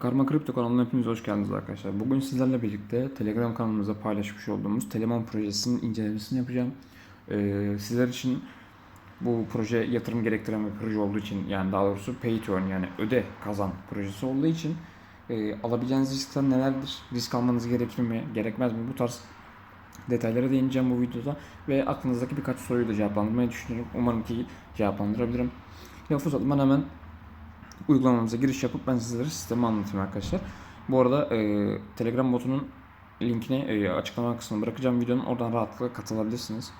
Karma Kripto kanalına hepiniz hoş geldiniz arkadaşlar. Bugün sizlerle birlikte Telegram kanalımızda paylaşmış olduğumuz Teleman projesinin incelemesini yapacağım. Ee, sizler için bu proje yatırım gerektiren bir proje olduğu için yani daha doğrusu pay to earn yani öde kazan projesi olduğu için e, alabileceğiniz riskler nelerdir? Risk almanız gerekir mi? Gerekmez mi? Bu tarz detaylara değineceğim bu videoda ve aklınızdaki birkaç soruyu da cevaplandırmayı düşünüyorum. Umarım ki cevaplandırabilirim. Lafı uzatmadan hemen uygulamamıza giriş yapıp ben sizlere sistemi anlatayım arkadaşlar. Bu arada e, Telegram botunun linkini e, açıklama kısmına bırakacağım videonun. Oradan rahatlıkla katılabilirsiniz.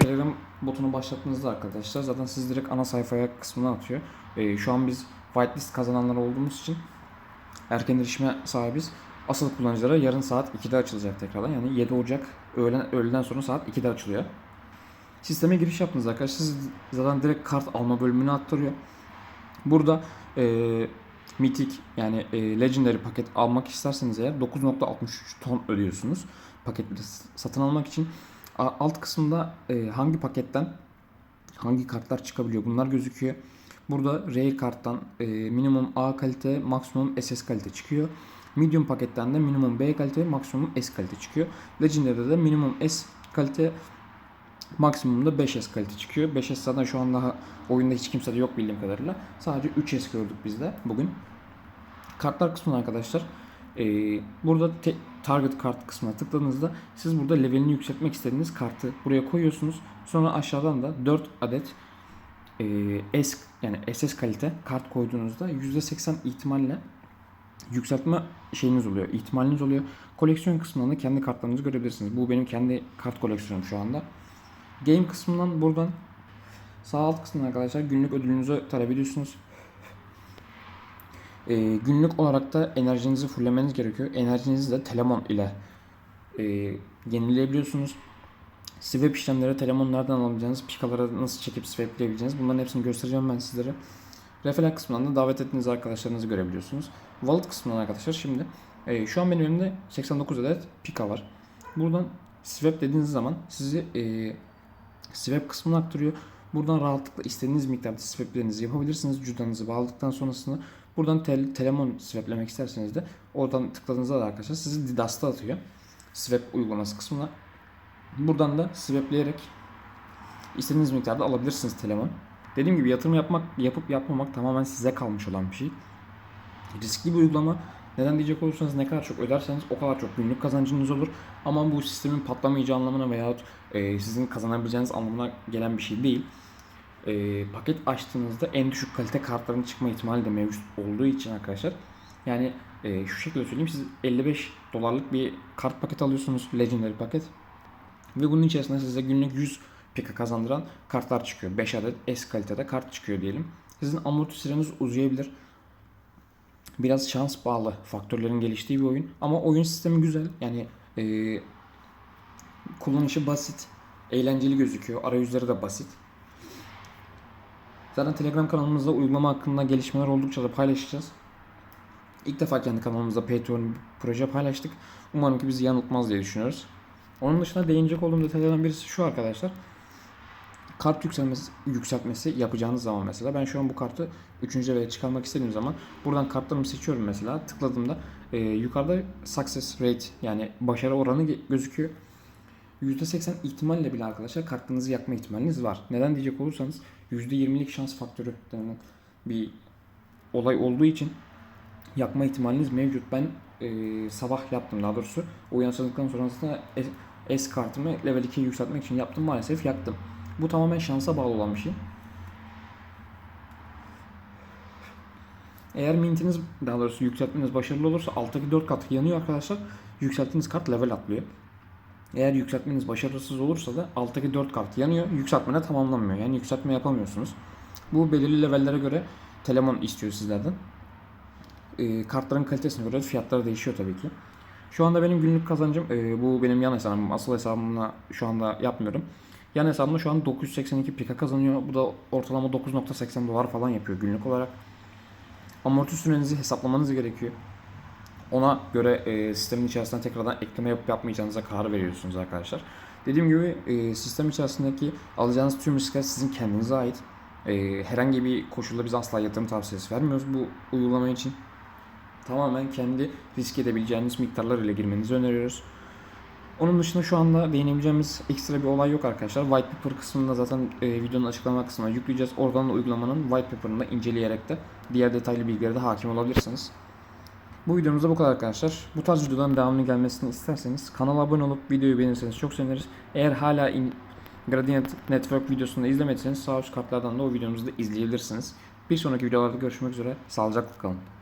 Telegram botunu başlattığınızda arkadaşlar zaten siz direkt ana sayfaya kısmına atıyor. E, şu an biz whitelist kazananlar olduğumuz için erken erişime sahibiz. Asıl kullanıcılara yarın saat 2'de açılacak tekrardan. Yani 7 Ocak öğlen, öğleden sonra saat 2'de açılıyor. Sisteme giriş yaptınız arkadaşlar. Siz zaten direkt kart alma bölümünü aktarıyor. Burada e, Mythic yani e, Legendary paket almak isterseniz eğer 9.63 ton ödüyorsunuz. Paketleri satın almak için. Alt kısımda e, hangi paketten hangi kartlar çıkabiliyor bunlar gözüküyor. Burada Rare karttan e, minimum A kalite, maksimum SS kalite çıkıyor. Medium paketten de minimum B kalite, maksimum S kalite çıkıyor. Legendary'de de minimum S kalite, maksimum da 5S kalite çıkıyor. 5S zaten şu an daha oyunda hiç kimsede yok bildiğim kadarıyla. Sadece 3S gördük biz de bugün. Kartlar kısmına arkadaşlar e, burada target kart kısmına tıkladığınızda siz burada levelini yükseltmek istediğiniz kartı buraya koyuyorsunuz. Sonra aşağıdan da 4 adet e, S yani SS kalite kart koyduğunuzda %80 ihtimalle yükseltme şeyiniz oluyor, ihtimaliniz oluyor. Koleksiyon kısmından da kendi kartlarınızı görebilirsiniz. Bu benim kendi kart koleksiyonum şu anda. Game kısmından buradan sağ alt kısmına arkadaşlar günlük ödülünüzü talep ediyorsunuz. Ee, günlük olarak da enerjinizi fullemeniz gerekiyor. Enerjinizi de Telemon ile e, yenileyebiliyorsunuz. Swap işlemleri Telemon nereden alabileceğiniz, pikalara nasıl çekip swapleyebileceğiniz bunların hepsini göstereceğim ben sizlere. Referral kısmından da davet ettiğiniz arkadaşlarınızı görebiliyorsunuz. Wallet kısmından arkadaşlar şimdi e, şu an benim elimde 89 adet pika var. Buradan swap dediğiniz zaman sizi e, swap kısmına aktarıyor. Buradan rahatlıkla istediğiniz miktarda swaplerinizi yapabilirsiniz. Cüzdanınızı bağladıktan sonrasında buradan tel, Telemon swaplemek isterseniz de oradan tıkladığınızda da arkadaşlar sizi Didas'ta atıyor. Swap uygulaması kısmına. Buradan da swapleyerek istediğiniz miktarda alabilirsiniz Telemon. Dediğim gibi yatırım yapmak, yapıp yapmamak tamamen size kalmış olan bir şey. Riskli bir uygulama. Neden diyecek olursanız ne kadar çok öderseniz o kadar çok günlük kazancınız olur. Ama bu sistemin patlamayacağı anlamına veyahut e, sizin kazanabileceğiniz anlamına gelen bir şey değil. E, paket açtığınızda en düşük kalite kartların çıkma ihtimali de mevcut olduğu için arkadaşlar. Yani e, şu şekilde söyleyeyim siz 55 dolarlık bir kart paket alıyorsunuz. Legendary paket. Ve bunun içerisinde size günlük 100 pika kazandıran kartlar çıkıyor. 5 adet S kalitede kart çıkıyor diyelim. Sizin amorti süreniz uzayabilir. Biraz şans bağlı faktörlerin geliştiği bir oyun. Ama oyun sistemi güzel. Yani e, kullanışı basit. Eğlenceli gözüküyor. Arayüzleri de basit. Zaten Telegram kanalımızda uygulama hakkında gelişmeler oldukça da paylaşacağız. İlk defa kendi kanalımızda Patreon bir proje paylaştık. Umarım ki bizi yanıltmaz diye düşünüyoruz. Onun dışında değinecek olduğum detaylardan birisi şu arkadaşlar. Kart yükselmesi, yükseltmesi yapacağınız zaman mesela ben şu an bu kartı 3. leveye çıkarmak istediğim zaman buradan kartlarımı seçiyorum mesela tıkladığımda e, yukarıda success rate yani başarı oranı gözüküyor. %80 ihtimalle bile arkadaşlar kartınızı yakma ihtimaliniz var. Neden diyecek olursanız %20'lik şans faktörü denilen bir olay olduğu için yakma ihtimaliniz mevcut. Ben e, sabah yaptım daha doğrusu. Uyanıştıktan sonrasında S kartımı level 2'ye yükseltmek için yaptım maalesef yaktım. Bu tamamen şansa bağlı olan bir şey. Eğer mintiniz daha doğrusu yükseltmeniz başarılı olursa alttaki 4 kat yanıyor arkadaşlar. Yükselttiğiniz kart level atlıyor. Eğer yükseltmeniz başarısız olursa da alttaki 4 kart yanıyor. Yükseltme tamamlanmıyor. Yani yükseltme yapamıyorsunuz. Bu belirli levellere göre Telemon istiyor sizlerden. E, kartların kalitesine göre fiyatları değişiyor tabii ki. Şu anda benim günlük kazancım e, bu benim yan hesabım. Asıl hesabımla şu anda yapmıyorum. Yan hesabımda şu an 982 pika kazanıyor. Bu da ortalama 9.80 dolar falan yapıyor günlük olarak. Amorti sürenizi hesaplamanız gerekiyor. Ona göre e, sistemin içerisinde tekrardan ekleme yapıp yapmayacağınıza karar veriyorsunuz arkadaşlar. Dediğim gibi e, sistem içerisindeki alacağınız tüm riskler sizin kendinize ait. E, herhangi bir koşulda biz asla yatırım tavsiyesi vermiyoruz bu uygulama için. Tamamen kendi risk edebileceğiniz miktarlar ile girmenizi öneriyoruz. Onun dışında şu anda değinebileceğimiz ekstra bir olay yok arkadaşlar. White paper kısmında zaten e, videonun açıklama kısmına yükleyeceğiz. Oradan da uygulamanın white paper'ını da inceleyerek de diğer detaylı bilgilere de hakim olabilirsiniz. Bu videomuzda bu kadar arkadaşlar. Bu tarz videoların devamlı gelmesini isterseniz kanala abone olup videoyu beğenirseniz çok seviniriz. Eğer hala in, Gradient Network videosunu da izlemediyseniz sağ üst kartlardan da o videomuzu da izleyebilirsiniz. Bir sonraki videolarda görüşmek üzere. Sağlıcakla kalın.